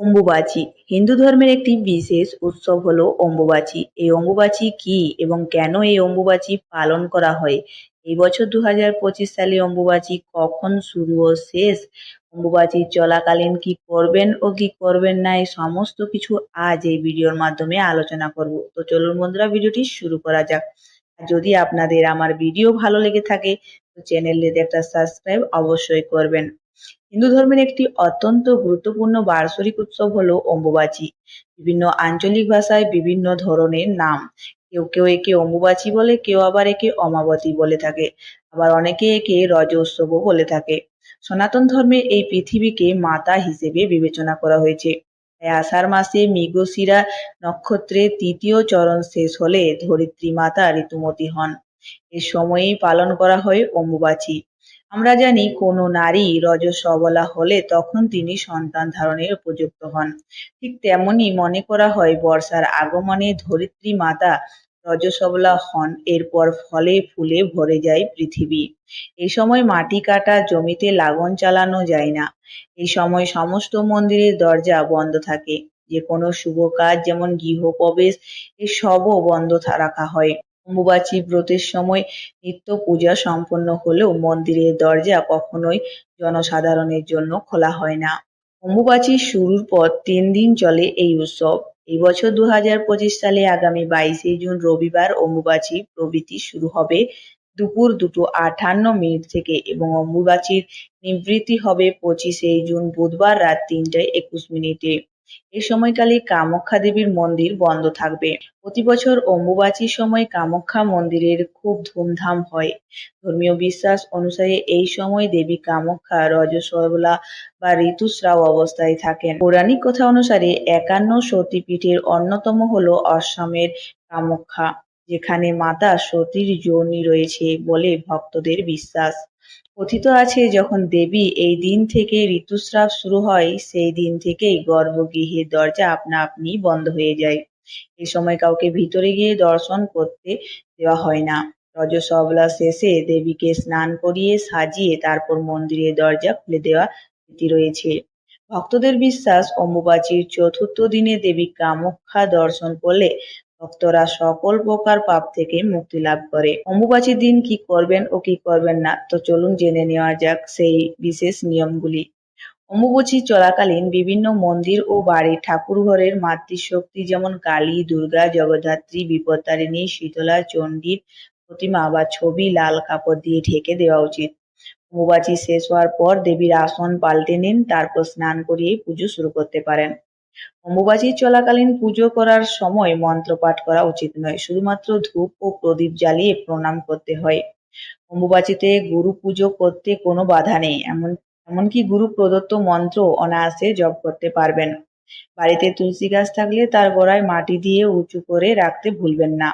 অম্বুবাচী। হিন্দু ধর্মের একটি বিশেষ উৎসব হলো অম্বুবাচী। এই অম্বুবাচী কি এবং কেন এই অম্বুবাচী পালন করা হয়? এই বছর দু হাজার পঁচিশ সালে অম্বুবাচী কখন শুরু ও শেষ? অম্বুবাচী চলাকালীন কি করবেন ও কি করবেন না, এই সমস্ত কিছু আজ এই ভিডিওর মাধ্যমে আলোচনা করব। তো চলুন বন্ধুরা, ভিডিওটি শুরু করা যাক। যদি আপনাদের আমার ভিডিও ভালো লেগে থাকে, তো চ্যানেলটিতে একটা সাবস্ক্রাইব অবশ্যই করবেন। হিন্দু ধর্মের একটি অত্যন্ত গুরুত্বপূর্ণ বার্ষিক উৎসব হলো অম্বুবাচী। বিভিন্ন আঞ্চলিক ভাষায় বিভিন্ন ধরনের নাম। কেউ কেউ একে অম্বুবাচী বলে, কেউ আবার একে অমাবতী বলে থাকে। আবার অনেকে একে রজ উৎসবও বলে থাকে। সনাতন ধর্মে এই পৃথিবীকে মাতা হিসেবে বিবেচনা করা হয়েছে। তাই আষাঢ় মাসে মৃগশিরা নক্ষত্রের তৃতীয় চরণ শেষ হলে ধরিত্রী মাতা ঋতুমতী হন। এ সময়েই পালন করা হয় অম্বুবাচী। আমরা জানি কোনো নারী রজস্বলা হলে তখন তিনি সন্তান ধারণের উপযুক্ত হন। ঠিক তেমনি মনে করা হয় বর্ষার আগমনে ধরিত্রী মাতা রজস্বলা হন, এরপর ফলে ফুলে ভরে যায় পৃথিবী। এই সময় মাটি কাটা, জমিতে লাগন চালানো যায় না। এই সময় সমস্ত মন্দিরের দরজা বন্ধ থাকে। যে কোনো শুভ কাজ যেমন গৃহপ্রবেশ এসবও বন্ধ রাখা হয়। অম্বুবাচী ব্রতের সময় নিত্য পূজা সম্পন্ন হলেও মন্দিরের দরজা কখনোই জনসাধারণের জন্য খোলা হয় না। অম্বুবাচী শুরুর পর তিন দিন চলে এই উৎসব। এই বছর দু হাজার পঁচিশ সালে আগামী বাইশে জুন রবিবার অম্বুবাচী প্রভৃতি শুরু হবে। দুপুর দুটো আটান্ন মিনিট থেকে এবং অম্বুবাচীর নিবৃত্তি হবে পঁচিশে জুন বুধবার রাত তিনটায় একুশ মিনিটে। এই সময়কালে কামাখ্যা দেবীর মন্দির বন্ধ থাকবে। প্রতি বছর অম্বুবাচীর সময় কামাখ্যা মন্দিরের খুব ধুমধাম হয়। ধর্মীয় বিশ্বাস অনুসারে এই সময় দেবী কামাখ্যা, রজস্বলা বা ঋতুস্রাব অবস্থায় থাকেন। পৌরাণিক কথা অনুসারে একান্ন সতীপীঠের অন্যতম হল অসমের কামাখ্যা, যেখানে মাতা সতীর যোনি রয়েছে বলে ভক্তদের বিশ্বাস। কথিত আছে, যখন দেবী এই দিন থেকে ঋতুস্রাব শুরু হয়, সেই দিন থেকেই গর্ভগৃহের দরজা আপনা আপনি বন্ধ হয়ে যায়। এ সময় কাউকে ভিতরে গিয়ে দর্শন করতে দেওয়া হয় না। রজসবলা শেষে দেবীকে স্নান করিয়ে সাজিয়ে তারপর মন্দিরের দরজা খুলে দেওয়া রীতি রয়েছে। ভক্তদের বিশ্বাস, অম্বুবাচীর চতুর্থ দিনে দেবী কামাখ্যা দর্শন করলে ভক্তরা সকল প্রকার পাপ থেকে মুক্তি লাভ করে। অম্বুবাচীর দিন কি করবেন ও কি করবেন না, তো চলুন জেনে নেওয়া যাক সেই বিশেষ নিয়মগুলি। অম্বুবাচী চলাকালীন বিভিন্ন মন্দির ও বাড়ি ঠাকুরঘরের মাতৃশক্তি যেমন কালী, দুর্গা, জগদ্ধাত্রী, বিপত্তারিণী, শীতলা, চণ্ডীর প্রতিমা বা ছবি লাল কাপড় দিয়ে ঢেকে দেওয়া উচিত। অম্বুবাচী শেষ হওয়ার পর দেবীর আসন পাল্টে নিন, তারপর স্নান করিয়ে পুজো শুরু করতে পারেন। অম্বুবাচী চলাকালীন পুজো করার সময় মন্ত্র পাঠ করা উচিত নয়, শুধুমাত্র ধূপ ও প্রদীপ জ্বালিয়ে প্রণাম করতে হয়। অম্বুবাচীতে গুরু পুজো করতে কোনো বাধা নেই, এমন, এমনকি গুরু প্রদত্ত মন্ত্র অনায়াসে জপ করতে পারবেন। বাড়িতে তুলসী গাছ থাকলে তার গোড়ায় মাটি দিয়ে উঁচু করে রাখতে ভুলবেন না।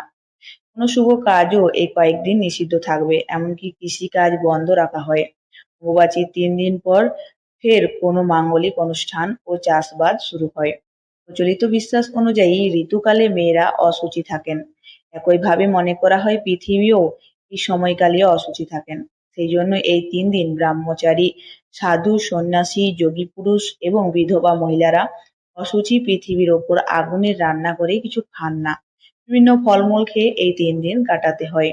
কোনো শুভ কাজও এই কয়েকদিন নিষিদ্ধ থাকবে, এমনকি কৃষিকাজ বন্ধ রাখা হয়। অম্বুবাচীর তিন দিন পর ফের কোনো মাঙ্গলিক অনুষ্ঠান ও চাষবাদ শুরু হয়। প্রচলিত বিশ্বাস অনুযায়ী ঋতুকালে মেয়েরা অসুচি থাকেন। একইভাবে মনে করা হয় পৃথিবীও এই সময়কালে অসুচি থাকেন। সেই জন্য এই তিন দিন ব্রাহ্মচারী, সাধু, সন্ন্যাসী, যোগী পুরুষ এবং বিধবা মহিলারা অসুচি পৃথিবীর ওপর আগুনের রান্না করে কিছু খান না। বিভিন্ন ফলমূল খেয়ে এই তিন দিন কাটাতে হয়।